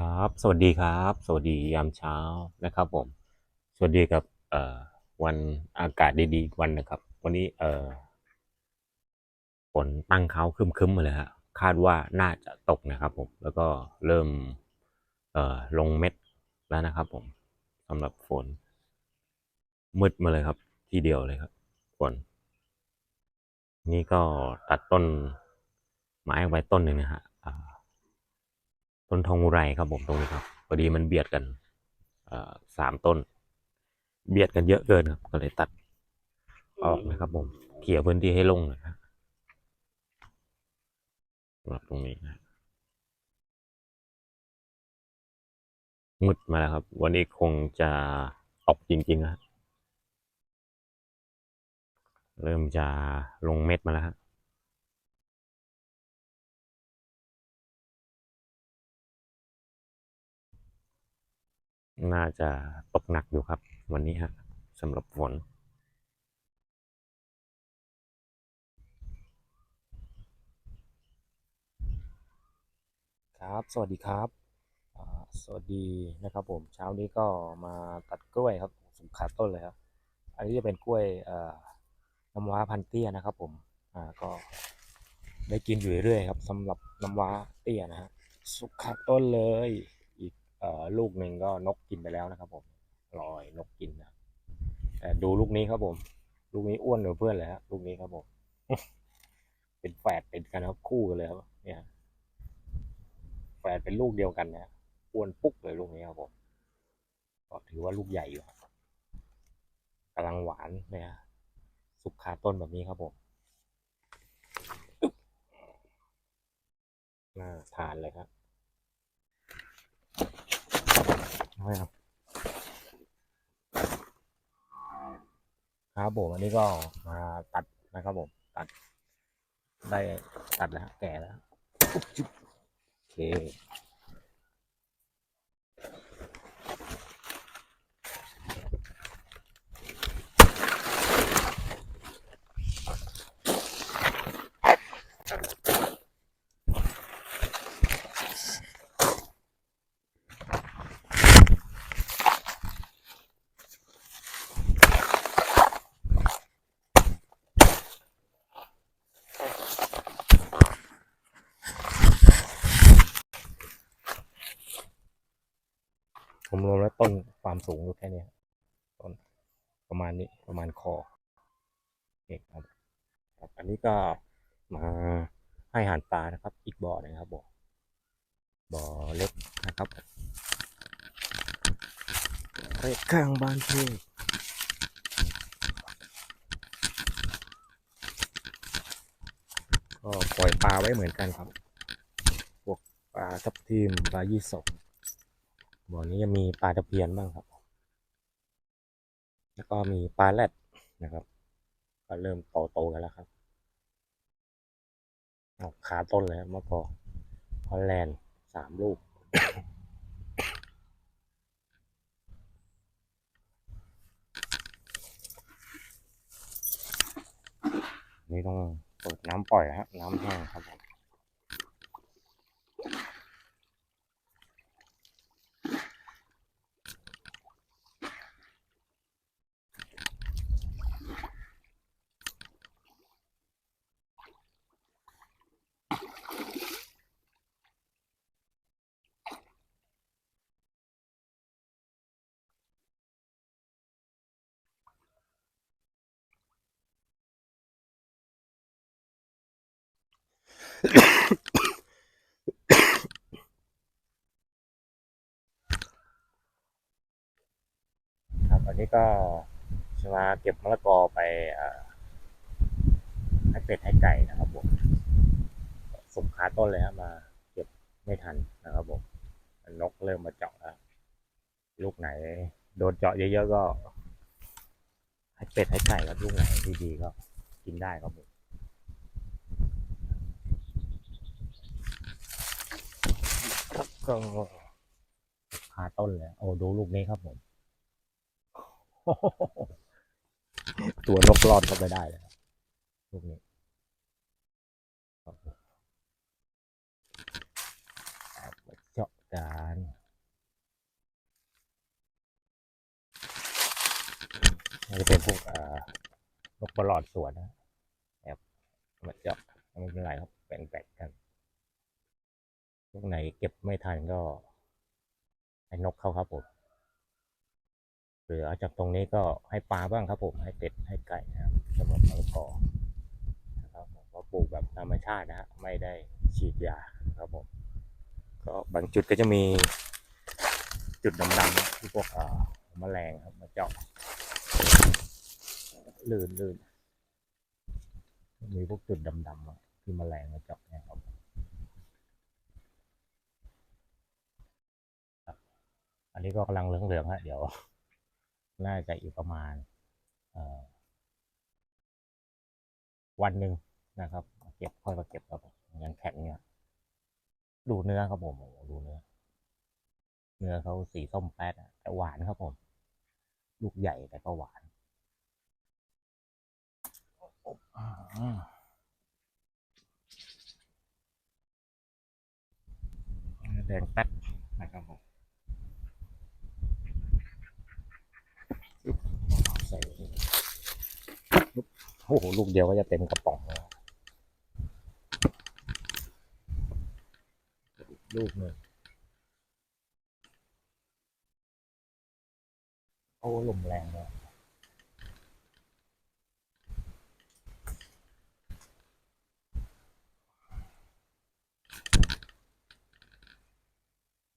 ครับ สวัสดีครับ สวัสดียามเช้านะครับผม สวัสดีกับเอ่อวันอากาศดีๆวันนะครับ วันนี้เอ่อฝนตั้งเขาครึมๆมาเลยฮะคาดว่าน่าจะตกนะครับผม แล้วก็เริ่มเอ่อลงเม็ดแล้วนะครับผมสำหรับฝน มืดมาเลยครับ ทีเดียวเลยครับฝนนี่ก็ตัดต้นไม้ไว้ต้นหนึ่งนะฮะ ต้นทองอุไรครับผมตรงนี้ครับพอดีมันเบียดกันสามต้น เบียดกันเยอะเกินครับก็เลยตัดออกนะครับผมเขี่ยพื้นที่ให้ลงนะครับสำหรับตรงนี้นะมืดมาแล้วครับ วันนี้คงจะออกจริงๆนะเริ่มจะลงเม็ดมาแล้วฮะ น่าจะตกหนักอยู่ครับ วันนี้ฮะสำหรับฝน ครับ สวัสดีครับ สวัสดีนะครับผม เช้านี้ก็มาตัดกล้วยครับสมขาต้นเลยครับ อันนี้จะเป็นกล้วยน้ำว้าพันเตี้ยนะครับผม อ่า ก็ได้กินอยู่เรื่อยครับสำหรับน้ำว้าเตี้ยนะฮะ สุกขาต้นเลย ลูกหนึ่งก็นกกินไปแล้วนะครับผมลอยนกกินนะแต่ดูลูกนี้ครับผม ลูกนี้อ้วนกว่าเพื่อนเลยฮะลูกนี้ครับผม เป็นแฝดเป็นกันครับคู่กันเลยครับเนี่ยแฝดเป็นลูกเดียวกันนะอ้วนปุ๊กเลยลูกนี้ครับผมก็ถือว่าลูกใหญ่อยู่ครับกำลังหวานนะฮะสุกคาต้นแบบนี้ครับผมน่าทานเลยครับ นะครับครับผมอันนี้ก็มาตัดนะครับผมตัด ได้ตัดแล้วแก่แล้วโอเค ผมรวมแล้วต้นความสูงอยู่แค่เนี้ย ต้นประมาณนี้ประมาณคอเองครับครับอันนี้ก็มาให้อาหารปลานะครับ อีกบ่อหนึงครับบ่อบ่อเล็กนะครับเล็กข้างบ้านพี่ก็ปล่อยปลาไว้เหมือนกันครับ พวกปลาทับทิมปลายี่สกบ่อนี้จะมีปลาตะเพียนบ้างครับ แล้วก็มีปลาแรดนะครับ ก็เริ่มโตโตๆกันแล้วครับออกขาต้นเลยมะกอกฮอลแลนด์สามลูกนี่ต้องเปิดน้ำปล่อยครับน้ำแห้งครับผม นี้ก็จะมาเก็บมะละกอไปอให้เป็ดให้ไก่นะครับผมส่งขาต้นเลยครับมาเก็บไม่ทันนะครับผมนกเริ่มมาเจาะแล้วลูกไหน โดนเจาะเยอะๆก็ ให้เป็ดให้ไก่ครับลูกไหนที่ดีก็กินได้ครับผมก็ขาต้นเลยโอ้ดูลูกนี้ครับผม ตัวนกรอดเขาไปได้เลยพวกนี้เจาะการมันจะเป็นพวกนกปลอดสวนนะแอบมันเจาะไม่เป็นไรครับแบ่งๆกันพวกไหนเก็บไม่ทันก็ไอ้นกเขาครับผม หรือจากตรงนี้ก็ให้ปลาบ้างครับผมให้เป็ดให้ไก่นะครับสำหรับมะละกอนะครับผมก็ปลูกแบบธรรมชาตินะฮะไม่ได้ฉีดยาครับผมก็บางจุดก็จะมีจุดดำๆที่พวกเอ่อแมลงครับมาเจาะลื่นลื่นมีพวกจุดดำๆที่แมลงมาเจาะนะครับอันนี้ก็กำลังเหลืองๆฮะเดี๋ยว น่าจะอีกประมาณวันหนึ่งนะครับ เก็บค่อยมาเก็บครับยังแข็งเนี่ยดูเนื้อครับผมโอ้ดูเนื้อ เนื้อเขาสีส้มแป๊ดอะแต่หวานครับผม ลูกใหญ่แต่ก็หวานแดงแป๊ดนะครับผม ใส่ปุ๊บ โอ้โห ลูกเดียวก็จะเต็มกระป๋องแล้วลูกหนึ่งโอ้ลมแรงเลย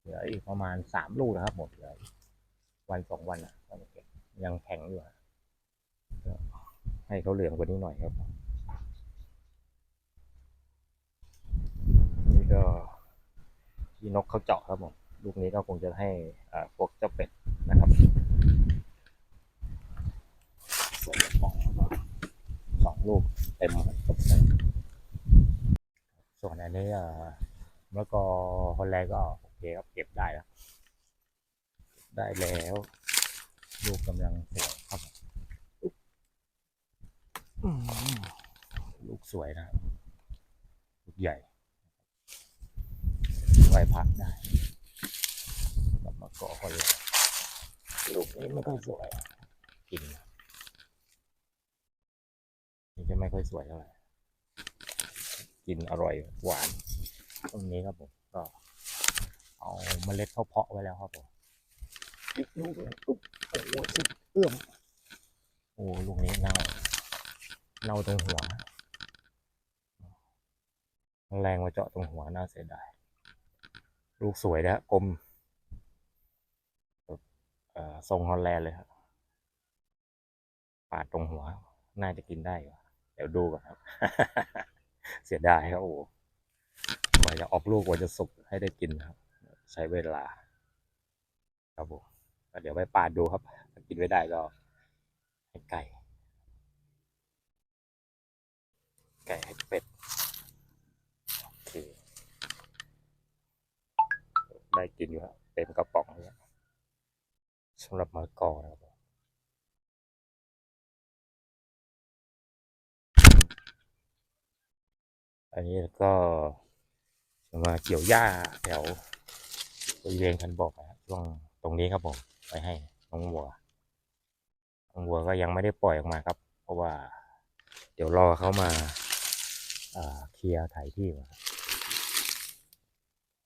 เหลืออีกประมาณสามลูกนะครับหมดเลยวันสองวันอะยังแข็งอยู่อะ ให้เขาเหลืองกว่านี้หน่อยครับ นี่ก็ที่นกเขาเจาะครับผมลูกนี้ก็คงจะให้อ่าพวกเจ้าเป็ดนะครับใส่กระป๋องสองลูกเต็มตกใส่ส่วนอันนี้อ่าแล้วก็ฮอลแลนด์ก็โอเคครับเก็บได้แล้ว ได้แล้ว ลูกกำลังสวย ลูกสวยนะครับ ลูกใหญ่ไหวพักได้กลับมาเกาะคนเลยลูกนี้ไม่ค่อยสวยกินนี่จะไม่ค่อยสวยเท่าไหร่กินอร่อยหวาน ตรงนี้ครับผมก็เอาเมล็ดเขาเพาะไว้แล้วครับผมอีกลูกหนึ่งอุ๊บโอ้โหสุดเอื้อมโอ้ลูกนี้เน่า เน่าตรงหัว แรงมาเจาะตรงหัวน่าเสียดาย ลูกสวยนะฮะกลมทรงฮอลแลนด์เลยครับปาดตรงหัว น่าจะกินได้อยู่เดี๋ยวดูก่อนครับ เสียดายครับโอ้โหกว่าจะออกลูกกว่าจะสุกให้ได้กินครับ ใช้เวลา ครับผมเดี๋ยวไปปาดดูครับ กินไม่ได้ก็ให้ไก่ ไก่ให้เป็ด โอเค ได้กินอยู่ครับเต็มกระป๋องเลยสำหรับมะละกอนะครับอันนี้ก็จะมาเกี่ยวหญ้าแถวบริเวณคันบอกนะช่วงตรงนี้ครับผมไปให้น้องวัวน้องวัวก็ยังไม่ได้ปล่อยออกมาครับ เพราะว่า เดี๋ยวรอเขามา เคลียร์ไถที่ก่อนครับ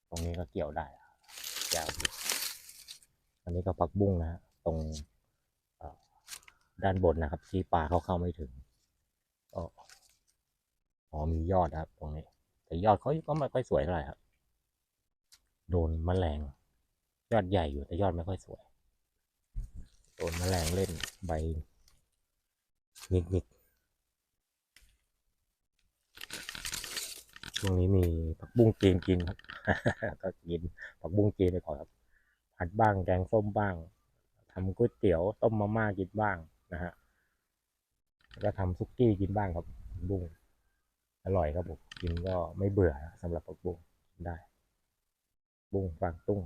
ตรงนี้ก็เกี่ยวได้ยาวอันนี้ก็ผักบุ้งนะฮะตรงด้านบนนะครับ ที่ปลาเขาเข้าไม่ถึงก็อ๋อมียอดนะครับ ตรงนี้ แต่ยอดเขาก็ไม่ค่อยสวยเท่าไหร่ครับ โดนแมลงยอดใหญ่อยู่แต่ยอดไม่ค่อยสวย โดนแมลงเล่นใบนิดนิดๆ ช่วงนี้มีผักบุ้งจีนกินครับก็กินผักบุ้งจีนไปก่อนครับผัดบ้างแกงส้มบ้างทำก๋วยเตี๋ยวต้มมาม่ากินบ้างนะฮะก็ทำซุกี้กินบ้างครับบุ้งอร่อยครับผมกินก็ไม่เบื่อสำหรับผักบุ้งกินได้ บุ้งฟางตุ้ง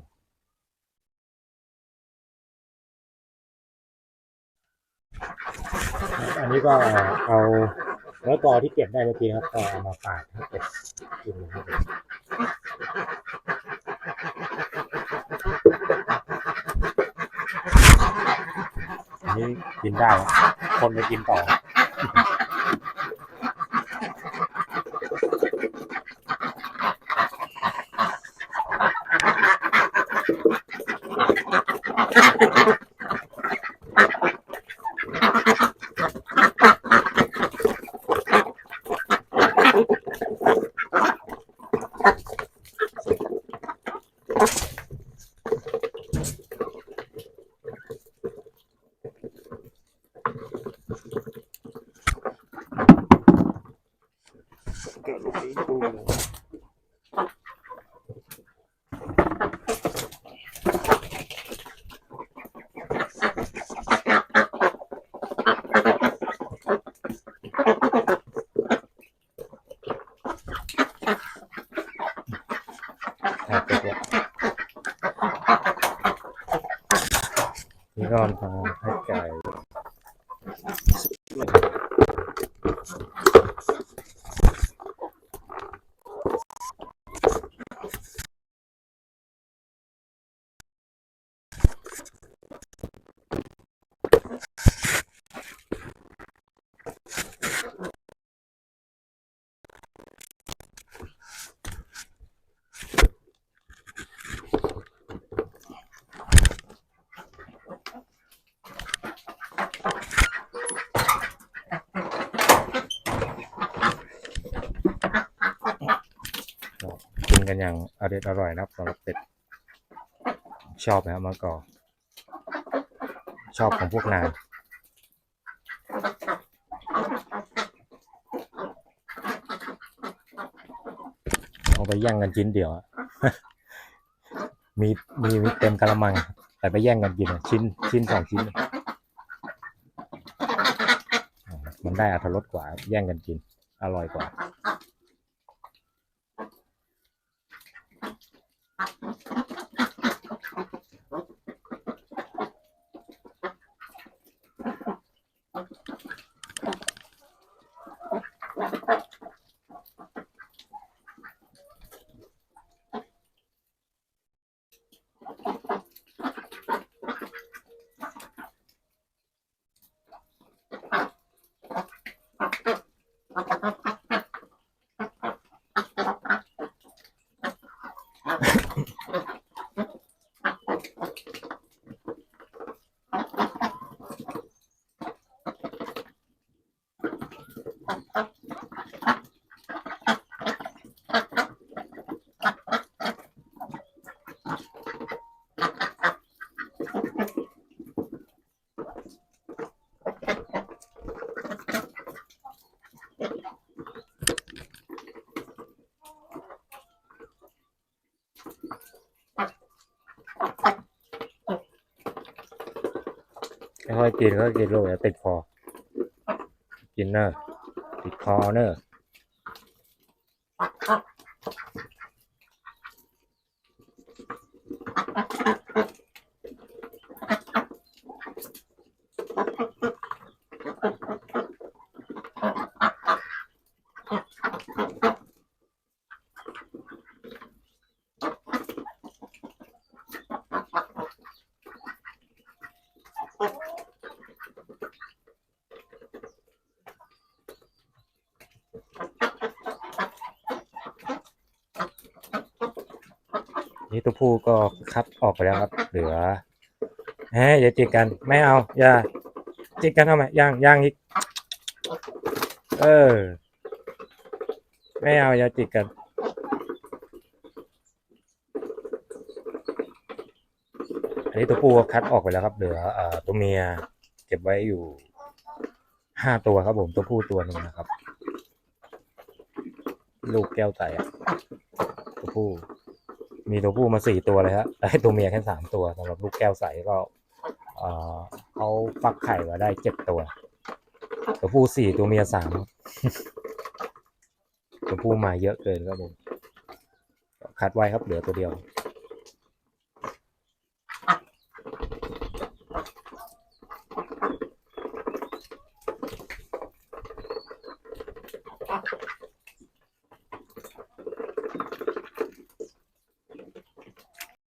อันนี้ก็เอา แล้วกอที่เก็บได้เมื่อกี้ครับกอเอามาปาดให้เก็บกินนะครับผมนี้กินได้ คนไปกินต่อ ครับเดี๋ยวนี่ก็มาให้ไก่ก็ กันอย่างอร่อยอร่อยนะครับสำหรับเป็ด ชอบนะครับมะกอชอบของพวกนางเอาไปแย่งกันชิ้นเดียวมีมีมีเต็มกะละมัง แต่ไปแย่งกันกินชิ้นชิ้นสองชิ้น มันได้อรรถรสกว่า แย่งกันกิน อร่อยกว่า ค่อยกินก็กินลูกอย่าติดคอ กินเนอะติดคอเนอะนี่ ตัวผู้ก็คัดออกไปแล้วครับ เหลือเฮ้ยอย่าจิกกันไม่เอา อย่าจิกกันทำไมย่างย่างอีกเออ ไม่เอาอย่าจิกกัน อันนี้ตัวผู้ก็คัดออกไปแล้วครับ เหลือเอ่อตัวเมียเก็บไว้อยู่ห้าตัวครับผมตัวผู้ตัวหนึ่งนะครับ ลูกแก้วไตอะตัวผู้ มีตัวผู้มาสี่ตัวเลยฮะได้ตัวเมียแค่สามตัวสำหรับลูกแก้วใสก็เขาฟักไข่มาได้เจ็ดตัว ตัวผู้สี่ตัวเมียสามตัวผู้มาเยอะเกินครับผมคัดไว้ครับเหลือตัวเดียว